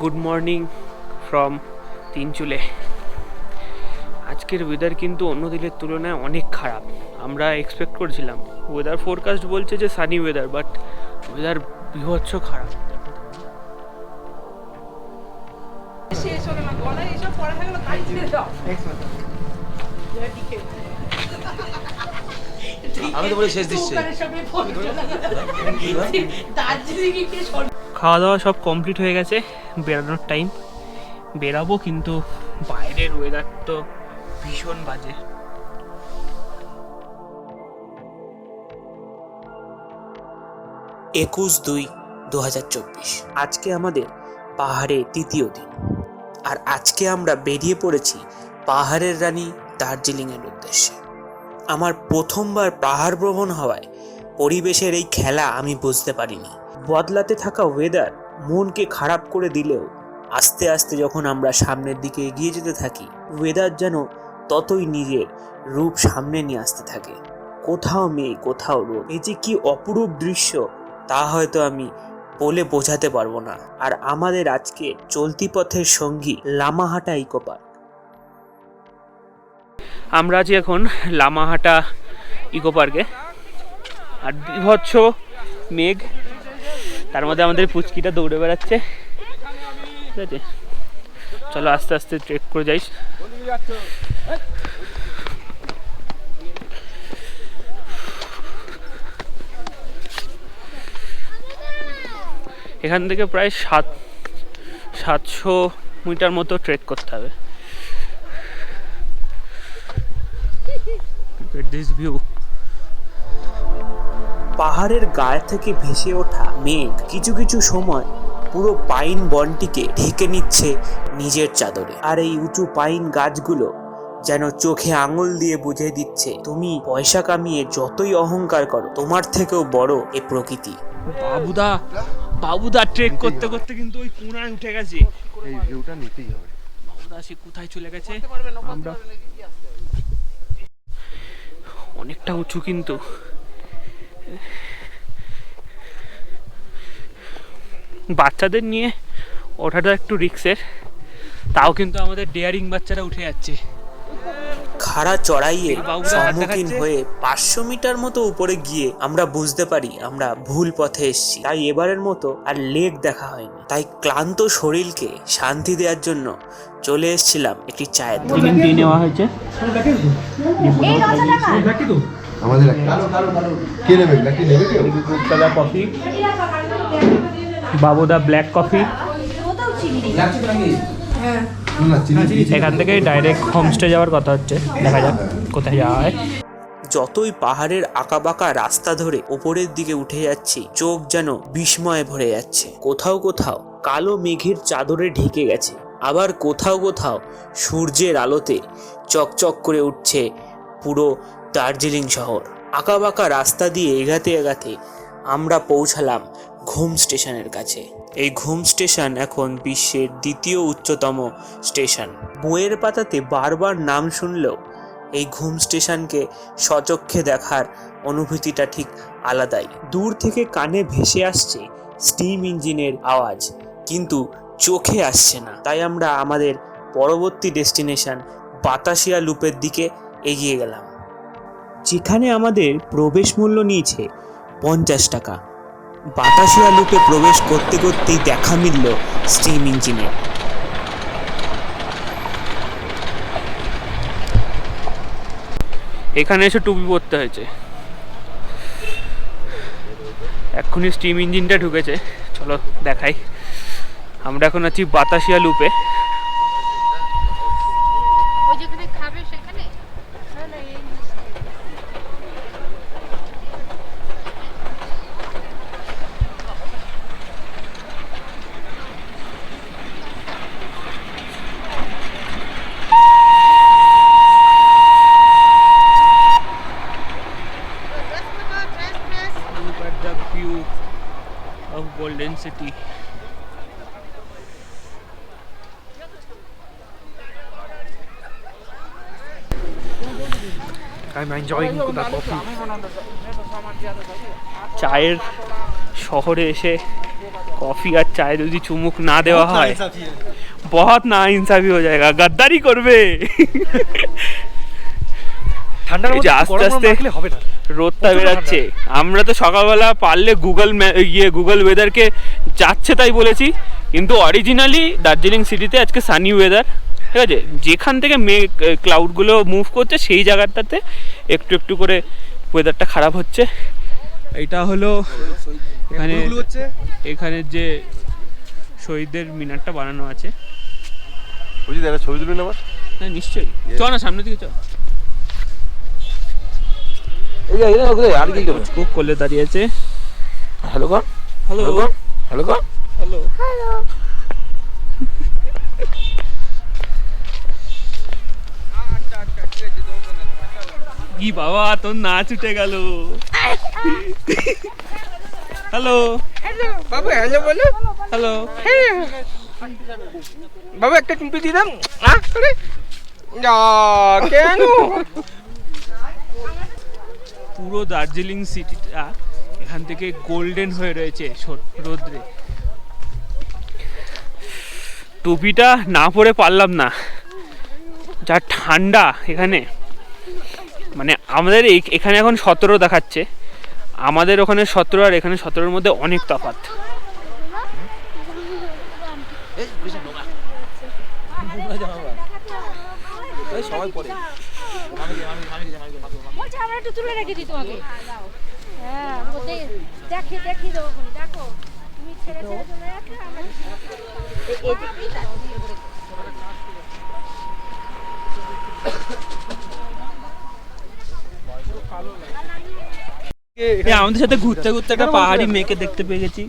Good morning from Tinchuley আজকের weather কিন্তু অন্য দিনের তুলনায় অনেক খারাপ। আমরা এক্সপেক্ট করছিলাম। ওয়েদার ফোরকাস্ট বলছে যে সানি ওয়েদার বাট ওয়েদার বিভৎস খারাপ। আমি তো বলি শেষ খাওয়া দাওয়া সব কমপ্লিট হয়ে গেছে বেরানোর টাইম বেরাবো কিন্তু বাইরের ওয়েদার তো ভীষণ বাজে। একুশ দুই দু হাজার চব্বিশ। আজকে আমাদের পাহাড়ে তৃতীয় দিন। আর আজকে আমরা বেরিয়ে পড়েছি পাহাড়ের রানী দার্জিলিংয়ের উদ্দেশ্যে। আমার প্রথমবার পাহাড় ভ্রমণ হওয়ায় পরিবেশের এই খেলা আমি বুঝতে পারিনি। বদলাতে থাকা ওয়েদার মনকে খারাপ করে দিলেও আস্তে আস্তে যখন আমরা সামনের দিকে এগিয়ে যেতে থাকি ওয়েদার যেন ততই নিজের রূপ সামনে নিয়ে আসতে থাকে। কোথাও মেয়ে কোথাও রোদ। এই যে কি অপরূপ দৃশ্য, তা হয়তো আমি বলে বোঝাতে পারব না। আর আমাদের আজকে চলতি পথের সঙ্গী লামাহাটা ইকো পার্ক। আমরা আছি এখন লামাহাটা ইকো পার্কে। আর বিভৎস মেঘ, তার মধ্যে আমাদের পুচকিটা দৌড়ে বেড়াচ্ছে। ঠিক আছে? চলো আস্তে আস্তে ট্রেক করে যাইস এখান থেকে প্রায় সাত সাতশো মিটার মতো ট্রেক করতে হবে। দিস ভিউ পাহাড়ের গায়ে থেকে ভেসে ওঠা মেঘ কিছু কিছু সময় পুরো পাইন বনটিকে ঢেকে নিচ্ছে নিজের চাদরে। আর এই উঁচু পাইন গাছগুলো যেন চোখে আঙুল দিয়ে বুঝিয়ে দিচ্ছে তুমি পয়সা কামিয়ে যতই অহংকার করো তোমার থেকেও বড় এ প্রকৃতি। বাবুদা বাবুদা ট্রেক করতে করতে কিন্তু ওই কোনায় উঠে গেছে। এই ভিউটা নিতেই হবে। বাবুদা সে কোথায় চলে গেছে? আমরা অনেকটা উঁচু কিন্তু। বাচ্চাদের নিয়ে ওঠাটা একটু রিক্সের। তাও কিন্তু আমাদের ডেয়ারিং বাচ্চারা উঠে যাচ্ছে। খাড়া চড়াইয়ে সম্মুখীন হয়ে পাঁচশো মিটার মতো উপরে গিয়ে আমরা বুঝতে পারি আমরা ভুল পথে এসেছি। তাই এবারের মতো আর লেক দেখা হয়নি। তাই ক্লান্ত শরীরকে শান্তি দেওয়ার জন্য চলে এসেছিলাম একটি চায়ের গ্রিন টি নেওয়া হয়েছে। আমাদের একটা। কে নেবে? নাকি নেবে কেউ? কফি। বাবুদা ব্ল্যাক কফি এখান থেকে ডাইরেক্ট হোমস্টে যাওয়ার কথা হচ্ছে। দেখা যাক কোথায় যাওয়া হয়। যতই পাহাড়ের আঁকাবাঁকা রাস্তা ধরে ওপরের দিকে উঠে যাচ্ছি, চোখ যেন বিস্ময়ে ভরে যাচ্ছে। কোথাও কোথাও কালো মেঘের চাদরে ঢেকে গেছে। আবার কোথাও কোথাও সূর্যের আলোতে চকচক করে উঠছে পুরো দার্জিলিং শহর। আঁকাবাঁকা রাস্তা দিয়ে এগাতে এগাতে আমরা পৌঁছালাম ঘুম স্টেশনের কাছে। এই ঘুম স্টেশন এখন বিশ্বের দ্বিতীয় উচ্চতম স্টেশন। বইয়ের পাতাতে বারবার নাম শুনলেও এই ঘুম স্টেশনকে সচক্ষে দেখার অনুভূতিটা ঠিক আলাদাই। দূর থেকে কানে ভেসে আসছে স্টিম ইঞ্জিনের আওয়াজ, কিন্তু চোখে আসছে না। তাই আমরা আমাদের পরবর্তী ডেস্টিনেশন বাতাসিয়া লুপের দিকে এগিয়ে গেলাম। যেখানে আমাদের প্রবেশ মূল্য নিয়েছে পঞ্চাশ টাকা। বাতাসিয়া লুপে প্রবেশ করতে করতেই দেখা মিলল স্টিম ইঞ্জিনের এখানে এসে টুপি পরতে হয়েছে। এক্ষুনি স্টিম ইঞ্জিনটা ঢুকেছে। চলো দেখাই। আমরা এখন আছি বাতাসিয়া লুপে। City. I'm enjoying the coffee. চায়ের শহরে এসে কফি আর চায়ে যদি চুমুক না দেওয়া হয় বহুত না ইনসাফি হয়ে যায় গাদ্দারি করবে ঠান্ডার মধ্যে আস্তে আস্তে হবে না রোদটা বেরাচ্ছে। আমরা তো সকালবেলা পারলে গুগল ইয়ে গুগল ওয়েদারকে যাচ্ছে তাই বলেছি। কিন্তু অরিজিনালি দার্জিলিং সিটিতে আজকে সানি ওয়েদার ঠিক আছে? যেখান থেকে মেঘ ক্লাউডগুলো মুভ করছে সেই জায়গাটাতে একটু একটু করে ওয়েদারটা খারাপ হচ্ছে। এটা হলো এখানে হচ্ছে? এখানে যে শহীদদের মিনারটা বানানো আছে। বুঝলি দাদা ছবি তুলুন আমার হ্যাঁ নিশ্চয়ই। চ না সামনে দিকে চ আর কি করবে? বুক করলে দাঁড়িয়ে আছে। হ্যালো কর হ্যালো। হ্যালো কর হ্যালো কি বাবা তোর নাচ উঠে গেল। হ্যালো। বাবু হ্যালো বলো। হ্যালো। বাবু একটা চুমপি দিলাম যা কেন? পুরো দার্জিলিং সিটিটা এখান থেকে গোল্ডেন হয়ে রয়েছে রোদ্রে। টুপিটা না পরে পারলাম না। যা ঠান্ডা এখানে। মানে আমাদের এখানে এখন সতেরো দেখাচ্ছে। আমাদের ওখানে সতেরো আর এখানে সতেরোর মধ্যে অনেক তফাৎ। সবাই পরে। বলছে আমরা একটু তুলে রেখে দিই তোমাকে। হ্যাঁ দেখে দেখি দেবো দেখো। তুমি ছেড়ে ছেড়ে চলে যাচ্ছে আমাদের সাথে ঘুরতে ঘুরতে একটা পাহাড়ি মেয়েকে দেখতে পেয়ে গেছি।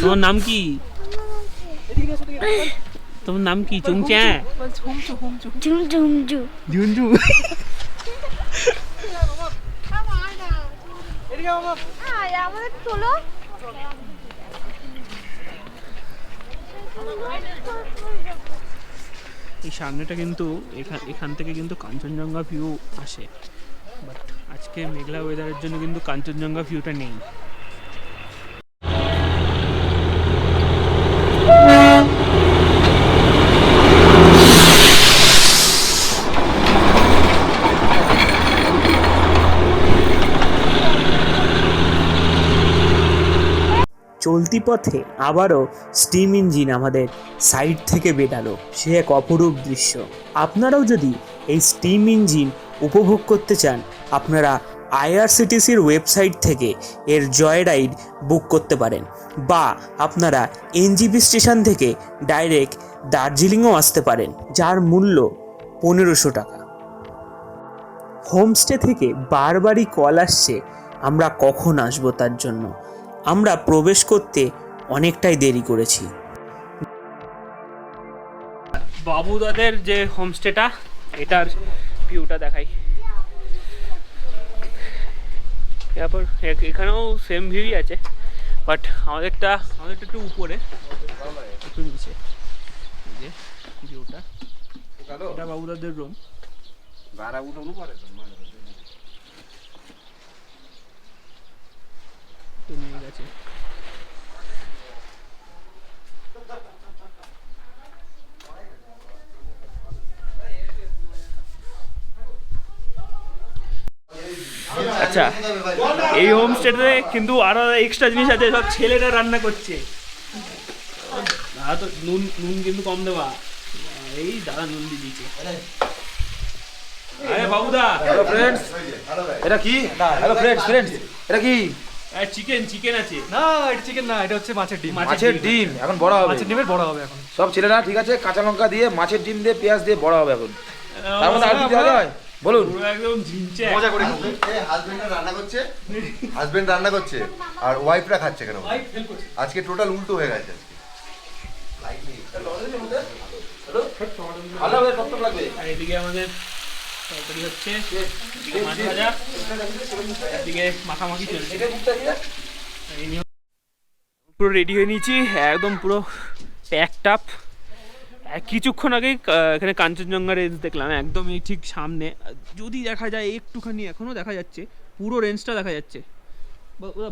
তোমার নাম কি? তোমার নাম কি? চুংচ্যা ঝুনঝু। আয়, আমাদের তোলো এই সামনেটা কিন্তু এখান এখান থেকে কিন্তু কাঞ্চনজঙ্ঘা ভিউ আসে। বাট আজকে মেঘলা ওয়েদারের জন্য কিন্তু কাঞ্চনজঙ্ঘা ভিউটা নেই। চলতি পথে আবারও স্টিম ইঞ্জিন আমাদের সাইড থেকে বেটালো সে এক অপরূপ দৃশ্য। আপনারাও যদি এই স্টিম ইঞ্জিন উপভোগ করতে চান, আপনারা আইআরসিটিসির ওয়েবসাইট থেকে এর জয় রাইড বুক করতে পারেন বা আপনারা এনজিপি স্টেশন থেকে ডাইরেক্ট দার্জিলিংও আসতে পারেন, যার মূল্য পনেরোশো টাকা। হোমস্টে থেকে বারবারই কল আসছে, আমরা কখন আসব তার জন্য? আমরা প্রবেশ করতে অনেকটাই দেরি করেছি। বাবুদাদের যে হোমস্টেটা এটার ভিউটা দেখাই। তারপর এখানেও সেম ভিউই আছে বাট আমাদেরটা আমাদেরটা একটু উপরে। একটু নিচে। এই যে ভিউটা এটা বাবুদাদের রুম তো নিয়ে গেছে আচ্ছা এই হোমস্টেতে কিন্তু আরও এক্সট্রা জিনিস আছে সব ছেলেরা রান্না করছে। দাদা তো নুন নুন কিন্তু কম দেওয়া। এই দাদা নুন দিয়ে দিয়েছে। আরে বাবুদা হ্যালো ফ্রেন্ডস এটা কি? হ্যালো ফ্রেন্ডস ফ্রেন্ডস এটা কি? চিকেন চিকেন আছে। না এটা চিকেন না এটা হচ্ছে মাছের ডিম। মাছের ডিম। এখন বড় হবে। মাছের ডিমের বড় হবে এখন। সব ছেলেরা ঠিক আছে কাঁচা লঙ্কা দিয়ে মাছের ডিম দিয়ে পেঁয়াজ দিয়ে বড় হবে এখন। তার মধ্যে আর কি দেওয়া যায়? বলুন। একদম ঝিনচে মজা করে খাব। হাজবেন্ডরা রান্না করছে। হাজবেন্ড রান্না করছে। আর ওয়াইফরা খাচ্ছে কেন? আজকে টোটাল উল্টো হয়ে গেছে ভালো হবে টক লাগবে। এদিকে আমাদের তরকারি হচ্ছে। মাছ ভাজা। এদিকে মাখামাখি চলছে। পুরো রেডি হয়ে নিয়েছি। একদম পুরো প্যাকড আপ কিছুক্ষণ আগেই আহ, এখানে কাঞ্চনজঙ্ঘা রেঞ্জ দেখলাম। একদম এই ঠিক সামনে। যদি দেখা যায় একটুখানি এখনও দেখা যাচ্ছে পুরো রেঞ্জটা দেখা যাচ্ছে।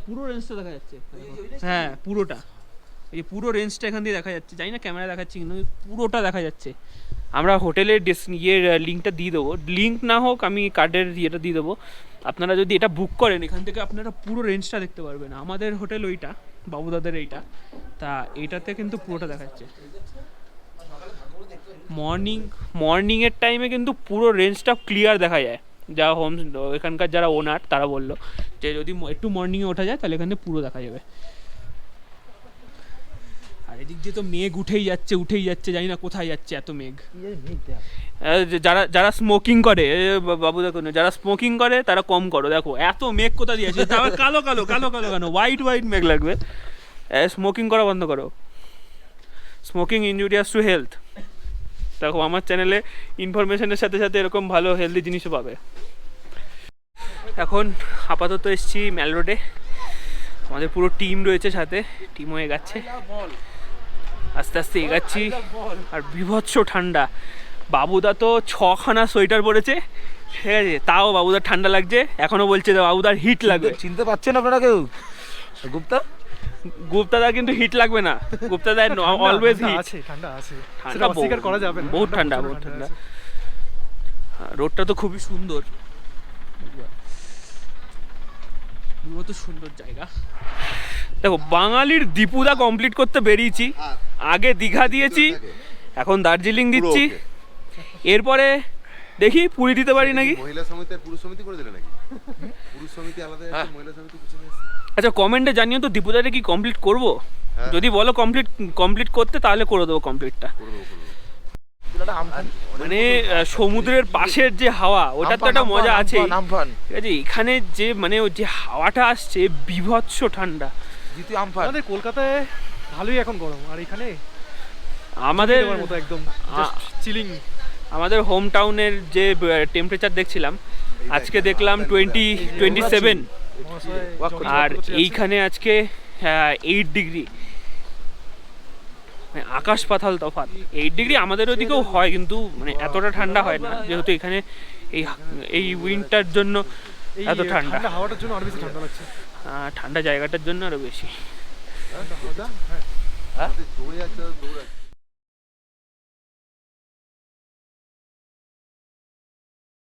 পুরো রেঞ্জটা দেখা যাচ্ছে। হ্যাঁ পুরোটা। এই যে পুরো রেঞ্জটা এখান দিয়ে দেখা যাচ্ছে। জানি না ক্যামেরা দেখাচ্ছি কিন্তু পুরোটা দেখা যাচ্ছে। আমরা হোটেলের ডিস ইয়ের লিঙ্কটা দিয়ে দেবো। লিঙ্ক না হোক, আমি কার্ডের ইয়েটা দিয়ে দেবো। আপনারা যদি এটা বুক করেন, এখান থেকে আপনারা পুরো রেঞ্জটা দেখতে পারবেন। আমাদের হোটেল ওইটা, বাবুদাদের এইটা। তা এইটাতে কিন্তু পুরোটা দেখা যাচ্ছে। মর্নিং মর্নিংয়ের টাইমে কিন্তু পুরো রেঞ্জটা ক্লিয়ার দেখা যায়। যা হোম এখানকার যারা ওনার তারা বলল যে যদি একটু মর্নিংয়ে ওঠা যায়, তাহলে এখানে পুরো দেখা যাবে। এদিক দিয়ে তো মেঘ উঠেই যাচ্ছে উঠেই যাচ্ছে জানি না কোথায় যাচ্ছে এত মেঘ। যারা যারা স্মোকিং করে বাবু দেখো যারা স্মোকিং করে তারা কম করো। দেখো এত মেঘ কোথা দিয়ে আছে তারপর কালো কালো কালো কালো কেন হোয়াইট হোয়াইট মেঘ লাগবে। স্মোকিং করা বন্ধ করো। স্মোকিং ইনজুরিয়াস টু হেলথ দেখো আমার চ্যানেলে ইনফরমেশনের সাথে সাথে এরকম ভালো হেলদি জিনিসও পাবে। এখন আপাতত এসছি ম্যাল রোডে। আমাদের পুরো টিম রয়েছে সাথে। টিমও এগাচ্ছে আস্তে আস্তে এগাচ্ছি। আর বিভৎস ঠান্ডা। বাবুদা তো ছখানা সোয়েটার পরেছে। ঠিক আছে তাও বাবুদার ঠান্ডা লাগছে। এখনও বলছে বাবুদার হিট লাগবে। চিনতে পারছেন আপনারা কেউ? গুপ্তা? গুপ্তাদা কিন্তু হিট লাগবে না। গুপ্তাদা অলওয়েজ হিট। আছে ঠান্ডা আছে। ঠান্ডা সেটা অস্বীকার করা যাবে না। বহুত ঠান্ডা বহুত ঠান্ডা হ্যাঁ, রোডটা তো খুবই সুন্দর। মতো সুন্দর জায়গা। দেখো বাঙালির দীপুদা কমপ্লিট করতে বেরিয়েছি। আগে দীঘা দিয়েছি এখন দার্জিলিং দিচ্ছি। এরপরে দেখি পুরী দিতে পারি নাকি? মহিলা সমিতি আর পুরুষ সমিতি করে দিলে নাকি? পুরুষ সমিতি আলাদা আছে মহিলা সমিতি আছে আচ্ছা কমেন্টে জানিও তো দীপুদাটা কি কমপ্লিট করব? হ্যাঁ। যদি বলো কমপ্লিট কমপ্লিট করতে তাহলে করে দেবো কমপ্লিটটা মানে সমুদ্রের পাশের যে হাওয়া ওটার তো একটা মজা আছে। ঠিক আছে এখানে যে মানে ওই যে হাওয়াটা আসছে বিভৎস ঠান্ডা। দ্বিতীয় আমফান আমাদের কলকাতায় ভালোই এখন গরম আর এখানে আমাদের মতো একদম চিলিং আমাদের হোম টাউনের যে টেম্পারেচার দেখছিলাম আজকে দেখলাম টোয়েন্টি টোয়েন্টি সেভেন আর এইখানে আজকে এইট ডিগ্রি মানে আকাশ পাতাল তফাৎ। এইট ডিগ্রি আমাদের ওদিকেও হয় কিন্তু মানে এতটা ঠান্ডা হয় না। যেহেতু এখানে এই এই উইন্টার জন্য এত ঠান্ডা। ঠান্ডা হাওয়াটার জন্য আরও বেশি ঠান্ডা লাগছে। ঠান্ডা জায়গাটার জন্য আরও বেশি। আমাদের জোরে যাচ্ছে আর দৌড়াচ্ছে